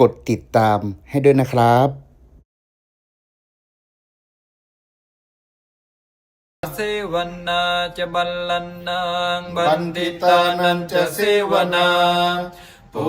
กดติดตามให้ด้วยนะครับเสวนาจะบัลลันนางบัณฑิตานันจะเสวนาปู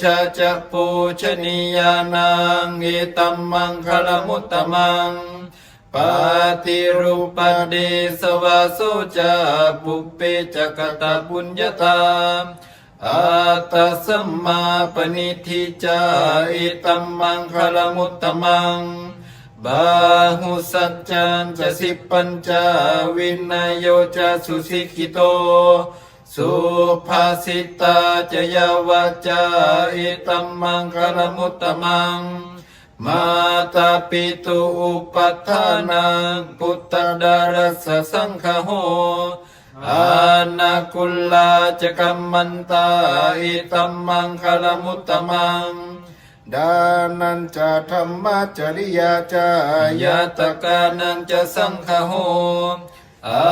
ชาจะปูชนียานังเอตัมมังคลมุตตมังปาติรูปเดสวาโสจะปุเปจกตปุญญาตา อาตสัมมาปณิทิจาเอตัมมังคลมุตตมัง บาหุสัจจันจะสิปัญจาวินัยโยจะสุสิกิโต สุภาสิตาจะยาวาจาอิตัมมังคารมุตตมัง มาตาปิตุอุปัฏฐานังพุทธดารสสังฆโห อานาคุลลาจะกัมมันตาอิตัมมังคารมุตตมังดานันจะธรรมจริยาจายาตกานังจะสังฆโหอา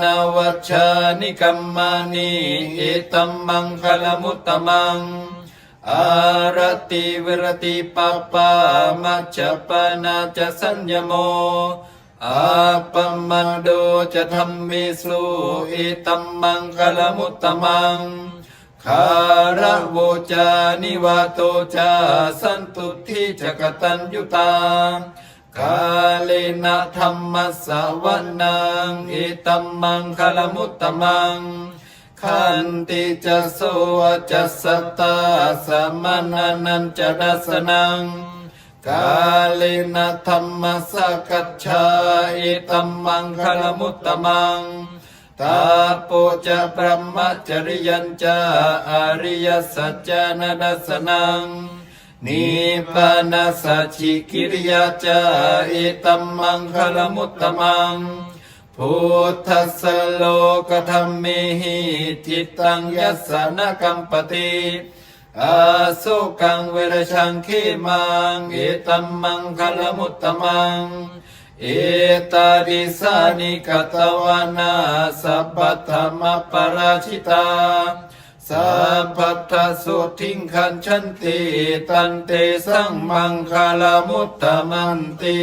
นาวัชานิกัมมานิเอตัมมังคลมุตตมังอารติวิรติปปปามัจจปนาจะสัญญโม อาปมันโดจะธรรมิสุเอตัมมังคลมุตตมังคาระโวจานิวาโตจาสันตุทิจกตัญยุตากาเลนะธรรมสวนังอิตัมมังคลมุตตมัง ขันติจะโสจะสตาสมนานันจะดัสนัง กาเลนะธรรมสกัจฉาอิตัมมังคลมุตตมังตาปุจะพระมจริยัญจาอริยสัจจานาดัสนังนิพพานาสัจิกิริยาจาอิตัมมังคลมุตตมังพุทธสโลกธรรมมหิทิตังยัสสนกัมปติ อาสุกังเวรชังขีมังเอตัมมังคลมุตตมังเอตาดิสานิกตวานาสัพพธรรมปราชิตาสัพพัทสุทิงคันชันติตันเตสังมังคาลมุตตมันติ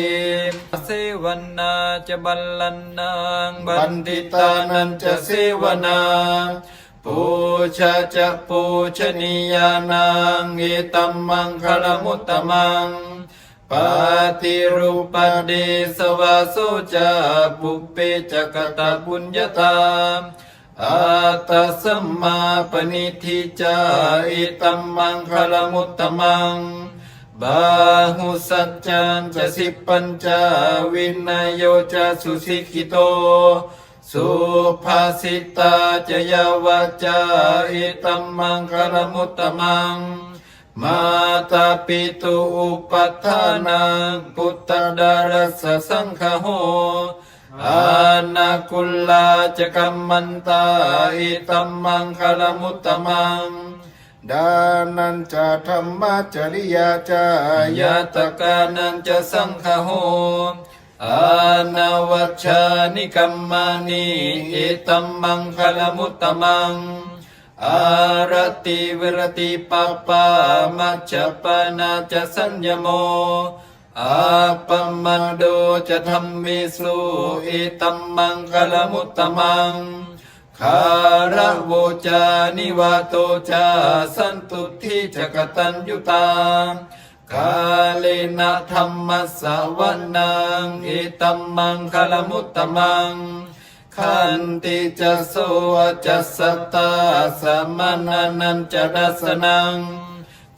เสวนาจะบัลลันนางบัณฑิตานันจะเสวนา ปูชาจะปูชนียานังเอตัมมังคลมุตตมังปาติรูปเดสวาโสจะปุเปจกตปุญญาตาอาตสัมมาปณิทิจาอิตัมมังคลมุตตมังบาหุสัจจันจะสิปัญจาวินัยโยจะสุสิกิโต สุภาสิตาจยาวาจาอิตัมมังคลมุตตมัง มาตาปิตุอุปัฏฐานังพุทธดารสสังฆโหอานาคุลลาจกัมมันตาอิตัมมังคลมุตตมังดานันจะธรรมจริยาจายาตกานังจะสังฆโห อานาวัชานิกัมมานิเอตัมมังคลมุตตมัง อารติวิรติปปปามัจจปนาจะสัญญโมอาปมันโดจะธรรมิสุอิตัมมังคลมุตตมังคาระโวจานิวาโตจาสันตุทิจกตัญยุตา กาเลนะธรรมสวนังอิตัมมังคลมุตตมัง ขันติจะโสจะสตาสมนานันจะดัสนัง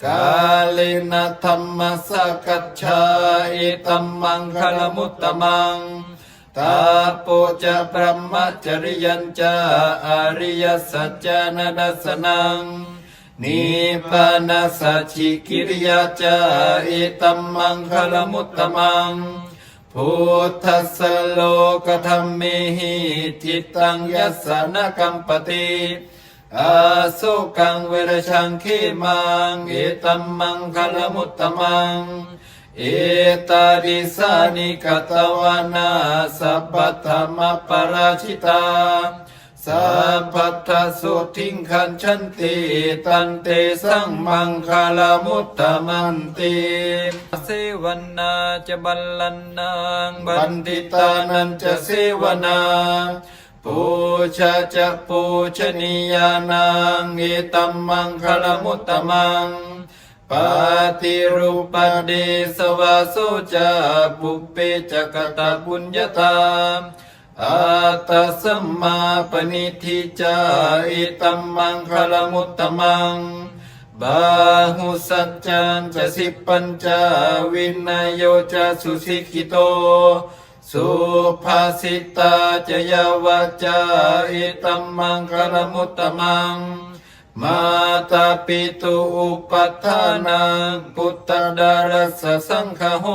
กาเลนะธรรมสกัจฉาอิตัมมังคลมุตตมังตาปุจะพระมจริยัญจาอริยสัจจานาดัสนัง นิพพานสัจิกิริยาจาอิตัมมังคลมุตตมังพุทธสโลกธรรมเมหิทิตังยัสสนกัมปติอาสุกังเวรชังขีมังเอตัมมังคลมุตตมังเอตาดิสานิกตวานาสัพพธรรมปราชิตา สัพพัทธสุทิงขันชันติตันเตสังมังคาลมุตตมันติเสวนาจะบัลลันนางบันติตานันจะเสวนาปูชาจะปูชนียานังเอตัมมังคาลมุตตมังปาติรูปเดสวาโสจะปุปเปจกตะบุญญาตา อาตาสัมมาปณิทิจาอิตัมมังคลมุตตมัง บาหุสัจจันจะสิปัญจาวินัยโยจะสุสิกิโต สุภาสิตาจะยาวาจาอิตัมมังคลมุตตมัง มาตาปิตุอุปัฏฐานังพุทธดารสสังฆโห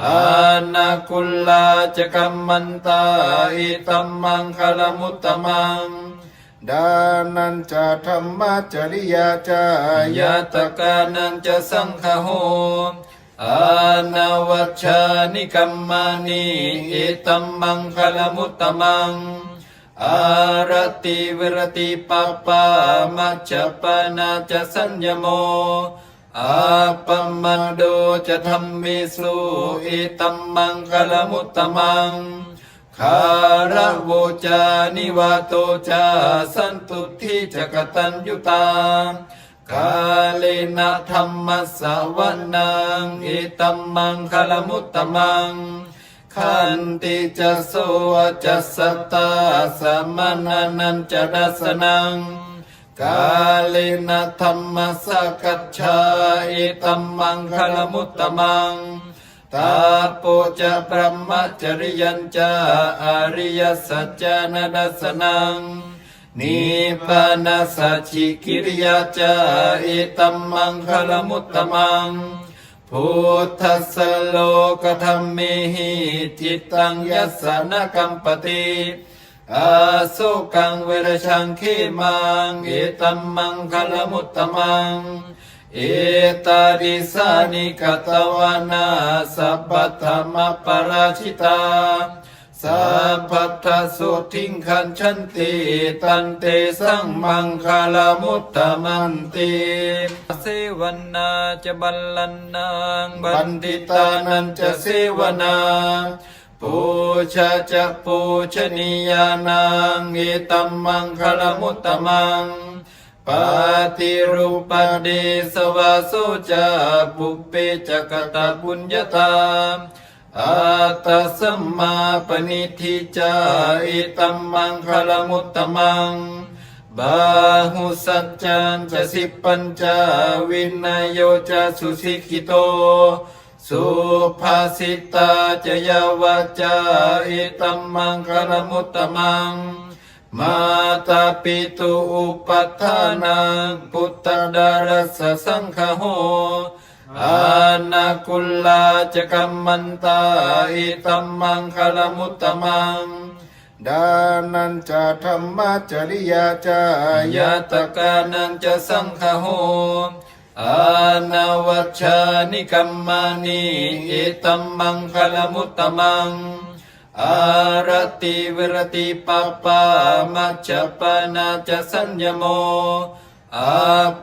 อานาคุลลาจกัมมันตาอิตัมมังคลมุตตมังดานันจะธรรมจริยาจายาตกานังจะสังฆโหอานาวัชานิกัมมานิอิตัมมังคลมุตตมังอารติวิรติปปปามัจจปนาจะสัญญโม อาปมันโดจะธรรมิสุอิตัมมังคลมุตตมังคาระโวจานิวาโตจาสันตุทิจกตัญยุตากาเลนะธรรมสวนังอิตัมมังคลมุตตมังขันติจะโสจะสตตาสมนานันจะดัสนัง กาเลนะธรรมสกัจฉาอิตัมมังคลมุตตมังตาโปจะพระมจริยัญจาอริยสัจจานาดัสนังนิพพานาสัจิกิริยาจาอิตัมมังคลมุตตมังพุทธสโลกธรรมมหิจิตตังยัสสนกัมปติ อาสุกังเวรชังขีมังเอตัมมังคลมุตตมังเอตาดิสานิกตวานาสัพพธรรมปราชิตาสัพพัทสุทิงขันชันติตันเตสังมังคาลมุตตมันติเสวนาจะบัลลันนางบันติตานันจะเสวนา ปูชาจะปูชนียานังเอตัมมังคลมุตตมังปาติรูปเดสวาโสจะปุปเปจกตะบุญญาตาอาตาสัมมาปณิทิจาอิตัมมังคลมุตตมังบาหุสัจจันจะสิปัญจาวินัยโยจะสุสิกิโต สุภาสิตาจยาวาจาอิตัมมังคลมุตตมัง มาตาปิตุอุปัฏานังพุทธดารสสังฆโหอานาคุลลาจกัมมันตาอิตัมมังคลมุตตมังดานันจะธรรมจริยาจายาตกานังจะสังฆโห อานาวัชานิกัมมานิอิตัมมังคลมุตตมัง อารติวิรติปปปามัจจปนาจะสัญญโมอา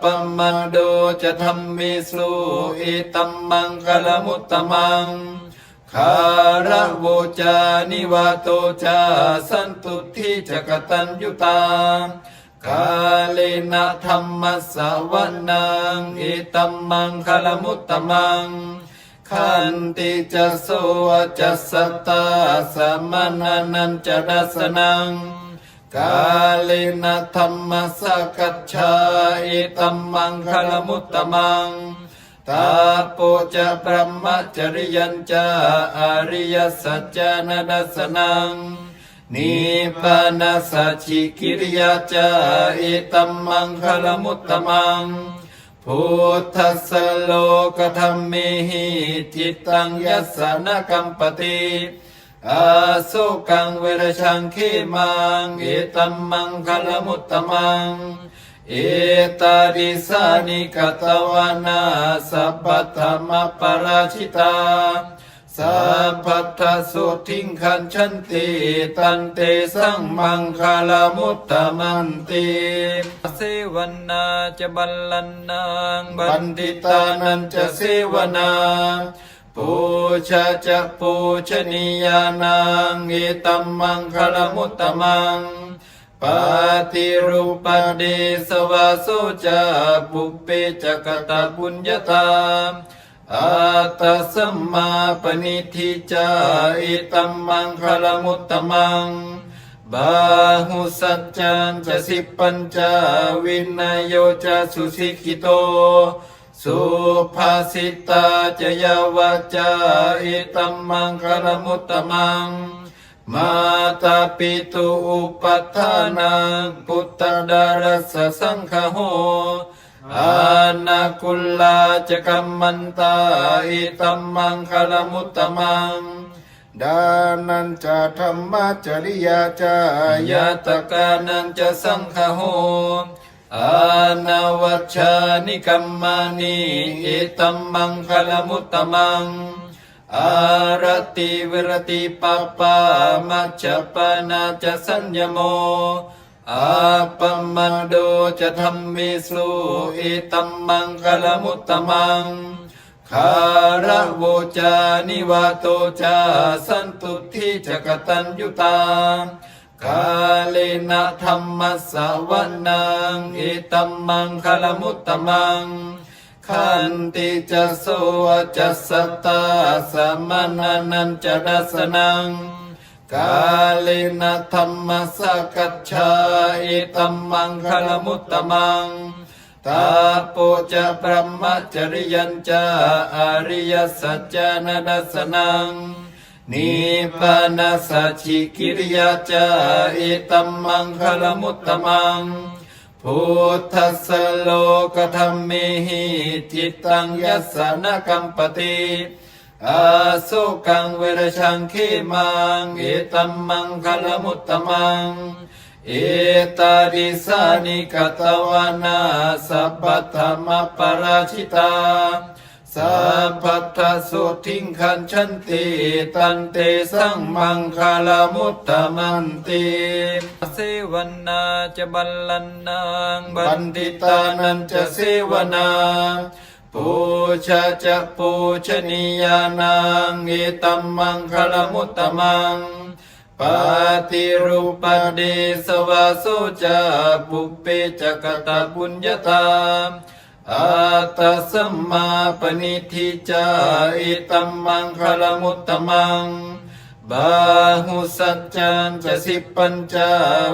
ปมันโดจะธรรมิสุอิตัมมังคลมุตตมังคาระโวจานิวาโตจาสันตุทิจกตัญยุตา กาเลนะธรรมสวนังอิตัมมังคลมุตตมังขันติจะโสจะสตตาสมนานันจะดัสนังกาเลนะธรรมสกัจฉาอิตัมมังคลมุตตมังตาโปจะพระมจริยัญจาอริยสัจจานาดัสนัง นิพพานาสัจิกิริยาจาอิตัมมังคลมุตตมังพุทธัสสโลกธรรมเมหิจิตตังยัสสนกัมปติอาสุกังเวรชังขีมังเอตัมมังคลมุตตมังเอตาดิสานิกตวานาสัพพธรรมปราชิตา สัพพัทธสุทิงขันชันติตันเตสังมังคลามุตตมันติเสวนาจะบัลลันนางบันติตานันจะเสวนาปูชาจะปูชนียานังเอตัมมังคลมุตตมังปาติรูปเดสวาโสจะปุเปจะกตาปุญญาตา อาตสัมมาปณิทิจาอิตัมมังคลมุตตมัง บาหุสัจจันจะสิปัญจาวินยโยจะสุสิกิโต สุภาสิตาจะยาวาจาอิตัมมังคลมุตตมัง มาตาปิตุอุปัฏฐานังพุทธดารสสังฆโห อานาคุลลาจะกัมมันตาอิตัมมังคลมุตตมังดานันจะธรรมจริยาจายาตกานันจะสังฆโหอานาวัชชานิกัมมานิอิตัมมังคลมุตตมัง อารติวิรติปปปามัจจปนาจะสัญญโม อาปมันโดจะธรรมิสุอิตัมมังคลมุตตมังคาระโวจานิวาโตจาสันตุทิจกตัญยุตากาเลนะธรรมสวนังอิตัมมังคลมุตตมังขันติจะโสจะสตาสมนานันจะดัสนัง กาลินธรรมสกัจฉาอิตัมมังคลมุตตมังตาปุจะพระมจริยัญจาอริยสัจจานาดัสนังนิพพานาสัจฉิกิริยาจาอิตัมมังคลมุตตมังพุทธสโลกธรรมมหิจิตตังยัสสนกัมปติ อาสุกังเวรชังขีมังเอตัมมังคลมุตตมังเอตาดิสานิกตวานาสัพพธรรมปราชิตาสัพพทสุทิงขันชันติตันเตสังมังคลมุตตมันติเสวนาจะบัลลันนางบันติตานันจะเสวนา ปูชาจะปูชนียานังเอตัมมังคลมุตตมังปาติรูปเดสวาโสจะปุปเปจะกตาปุญญาตาอาตสัมมาปณิทิจาอิตัมมังคลมุตตมังบาหุสัจจันจะสิปัญจา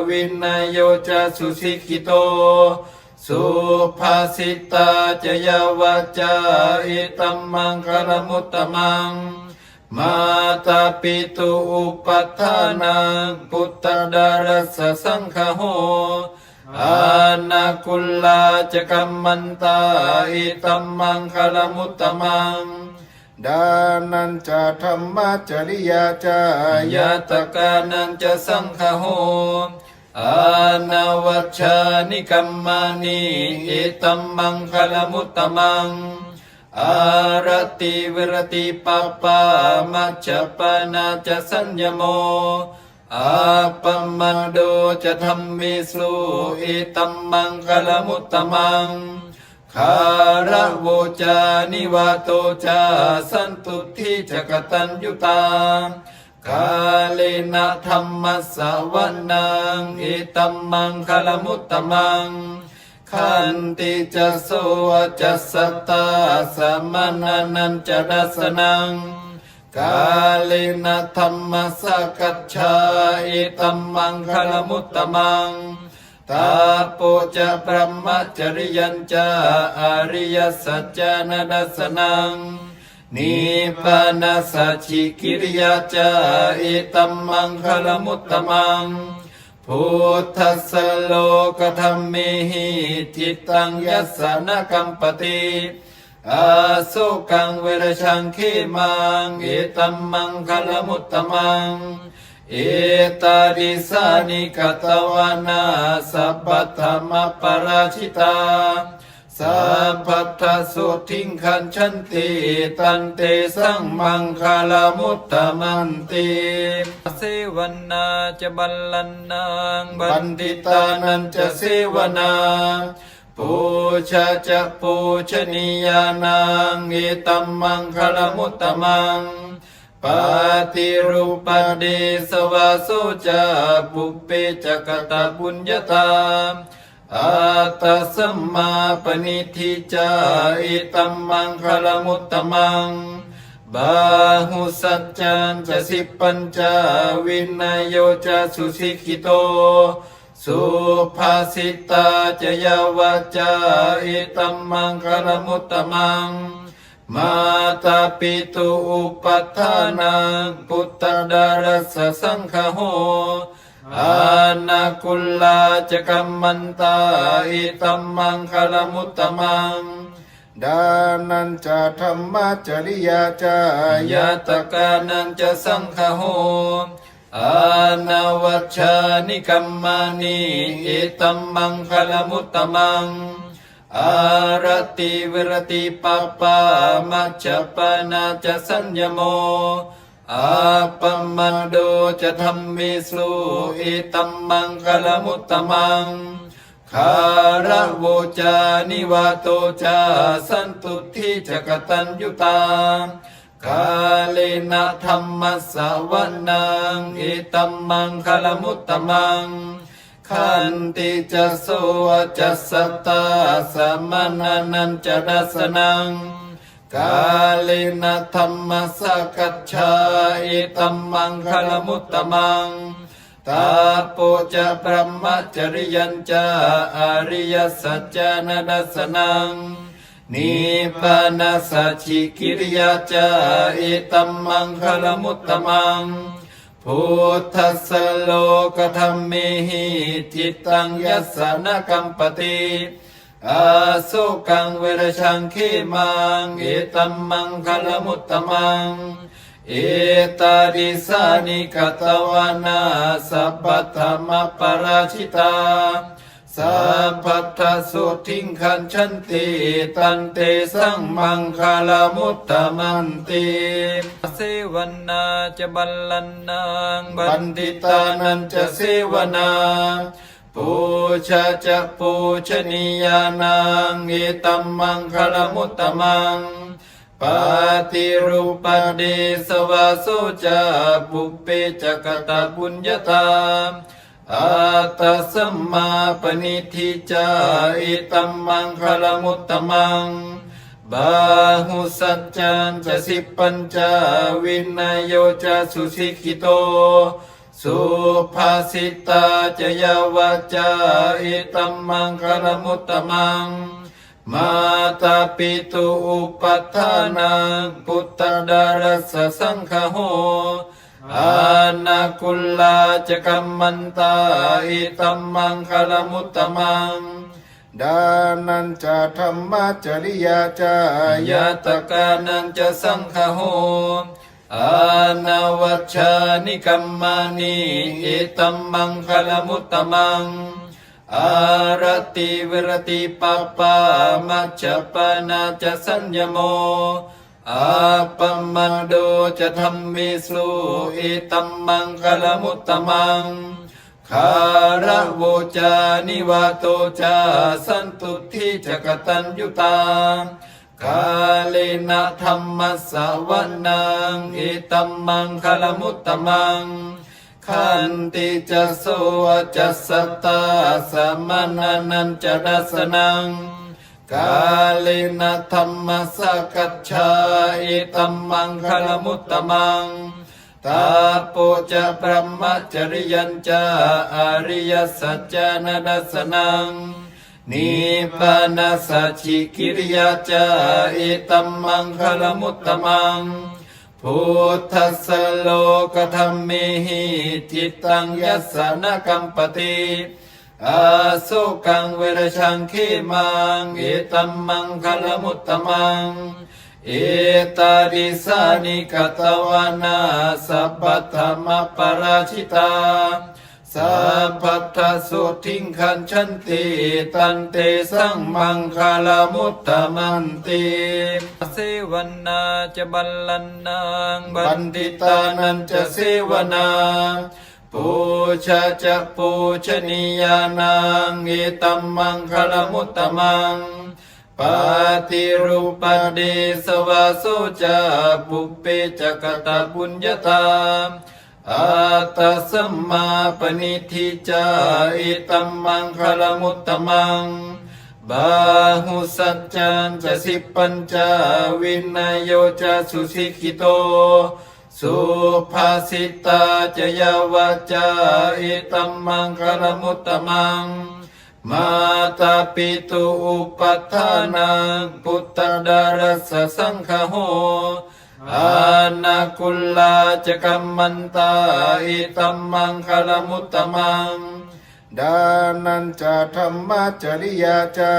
วินยโยจะสุสิกิโต สุภาสิตาจยาวาจาอิตัมมังคลมุตตมัง มาตาปิตุอุปัฏฐานังพุทธดารสสังฆโหอานาคุลลาจกัมมันตาอิตัมมังคลมุตตมัง ดานันจะธรรมจริยาจายาตกานันจะสังฆโห อานาวัชานิกัมมานิอิตัมมังคลมุตตมัง อารติวิรติปปปามัจจปนาจะสัญญโมอาปมันโดจะธรรมิสุอิตัมมังคลมุตตมังคาระโวจานิวาโตจาสันตุทิจกตัญยุตา กาเลนะธรรมสวนังอิตัมมังคลมุตตมัง ขันติจะโสจะสตาสมนานันจะดัสนังกาเลนะธรรมสกัจฉาอิตัมมังคลมุตตมังตาปุจะพระมจริยัญจาอริยสัจจานาดัสนัง นิพพานาสัจิกิริยาจาอิตัมมังคลมุตตมังพุทธสโลกธรรมมหิจิตตังยัสสนกัมปติอาสุกังเวรชังขีมังเอตัมมังคลมุตตมังเอตาดิสานิกตวานาสัพพธรรมปราชิตา สัพพัทธสุทิงขันชันติตันเตสังมังคลามุตตมันติเสวนาจะบัลลันนางบันติตานันจะเสวนาปูชาจะปูชนียานังเอตัมมังคลามุตตมังปาติรูปเดสวาโสจะปุปเปจักตะบุญญาตา อาตาสัมมาปณิทิจาอิตัมมังคลมุตตมัง บาหุสัจจันจะสิปัญจาวินัยโยจะสุสิกิโต สุภาสิตาจะยาวาจาอิตัมมังคลมุตตมัง มาตาปิตุอุปัฏฐานังพุทธดารสสังฆโห อานาคุลลาจะกัมมันตาอิตัมมังคลมุตตมังดานันจะธรรมจริยาจายาตกานังจะสังฆโหอานาวัชานิกัมมานิอิตัมมังคลมุตตมัง อารติวิรติปปปามัจจปนาจะสัญญโม อาปมันโดจะธรรมิสุอิตัมมังคลมุตตมังคาระโวจานิวาโตจาสันตุทิจกตัญยุตากาเลนะธรรมสวนังอิตัมมังคลมุตตมัง ขันติจะโสจะสตาสมนานันจะดัสนัง กาลินธรรมสกัจฉาอิตัมมังคลมุตตมังตาโปจะพระมจริยัญจาอริยสัจจานาดัสนังนิพพานาสัจิกิริยาจาอิตัมมังคลมุตตมังพุทธสโลกธรรมมหิจิตตังยัสสนกัมปติ อาสุกังเวรชังขีมังเอตัมมังคลมุตตมังเอตาดิสานิกตวานาสัพพธรรมปราชิตาสัพพัทสุทิงขันชันติตันเตสังมังคลามุตตมันติเสวนาจะบัลลันนางบันติตานันจะเสวนา ปูชาจะปูชนียานังเอตัมมังคลมุตตมังปาติรูปเดสวาโสจะปุปเปจักตะบุญญาตาอาตาสัมมาปณิทิจาอิตัมมังคลมุตตมังบาหุสัจจันจะสิปัญจาวินัยโยจะสุสิกิโต สุภาสิตาจยาวาจาอิตัมมังคลมุตตมัง มาตาปิตุอุปัฏฐานังพุทธดารสสังฆโหอานาคุลลาจกัมมันตาอิตัมมังคลมุตตมังดานันจะธรรมจริยาจายาตกานังจะสังฆโห อานาวัชานิกัมมานิอิตัมมังคลมุตตมัง อารติวิรติปปามัจจปนาจะสัญญโมอาปมันโดจะธรรมิสุอิตัมมังคลมุตตมังคาระโวจานิวาโตจาสันตุทิจกตัญยุตา กาเลนะธรรมสวนังอิตัมมังคลมุตตมังขันติจะโสจะสตาสมนานันจะดัสนังกาเลนะธรรมสกัจฉาอิตัมมังคลมุตตมังตาโปจะพระมจริยัญจาอริยสัจจานาดัสนัง นิพพานาสัจิกิริยาจาอิตัมมังคลมุตตมัง พุทธสโลกธรรมเมหิจิตตังยัสนกัมปติอาสุกังเวรชังขีมังเอตัมมังคลมุตตมังเอตาดิสานิกตวานาสัพพธรรมปราชิตา สัพพัทธสุทิงขันชันติตันเตสังมังคาลามุตตมันติเสวนาจะบัลลันนางบันติตานันจะเสวนาปูชาจะปูชนียานังเอตัมมังคาลมุตตมังปาติรูปเดสวาโสจะปุเปจะกตะบุญญาตา อาตสัมมาปณิทิจาอิตัมมังคลมุตตมัง บาหุสัจจันจะสิปัญจาวินยโยจะสุสิกิโต สุภาสิตาจะยาวาจาอิตัมมังคลมุตตมัง มาตาปิตุอุปัฏฐานังพุทธดารสสังฆโห อานาคุลลาจะกัมมันตาอิตัมมังคลมุตตมังดานันจะธรรมจริยาจา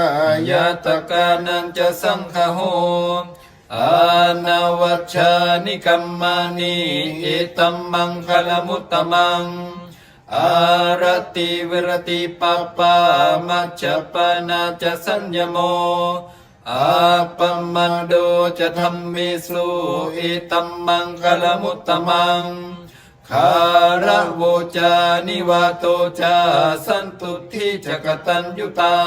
ยาตกานันจะสังฆโหอานาวัชชานิกัมมานิอิตัมมังคลมุตตมังอารติวิรติปปปามัจจปนาจะสัญญโม อาปมันโดจะธรรมิสุอิตัมมังคลมุตตมังคาระโวจานิวาโตจาสันตุทิจกตัญยุตา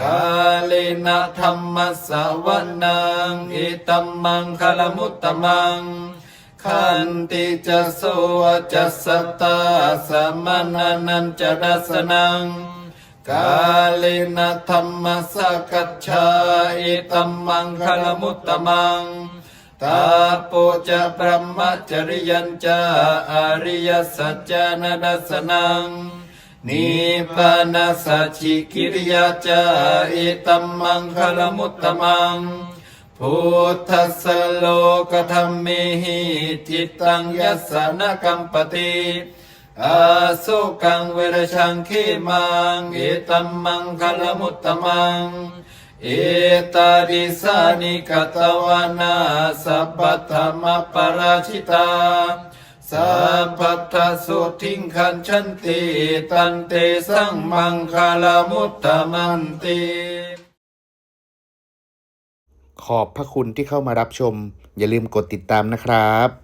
กาเลนะธรรมสาวนังอิตัมมังคลมุตตมังขันติจะโสจะสตาสมนานันจะดัสนัง กาเลนะธรรมสกัจฉาอิตัมมังคลมุตตมังตาโปจะพระมจริยัญจาอริยสัจจานาดัสนังนิพพานาสัจฉิกิริยาจาอิตัมมังคลมุตตมังพุทธสโลกธรรมเมหิจิตตังยัสสนกัมปติ อาสุกังเวรชังขีมังเอตัมมังคลมุตตมังเอตาดิสานิกตวานาสัพพธรรมปราชิตาสัพพัทสุทิงขันชันติตันเตสังมังคลมุตตมันติขอบพระคุณที่เข้ามารับชม อย่าลืมกดติดตามนะครับ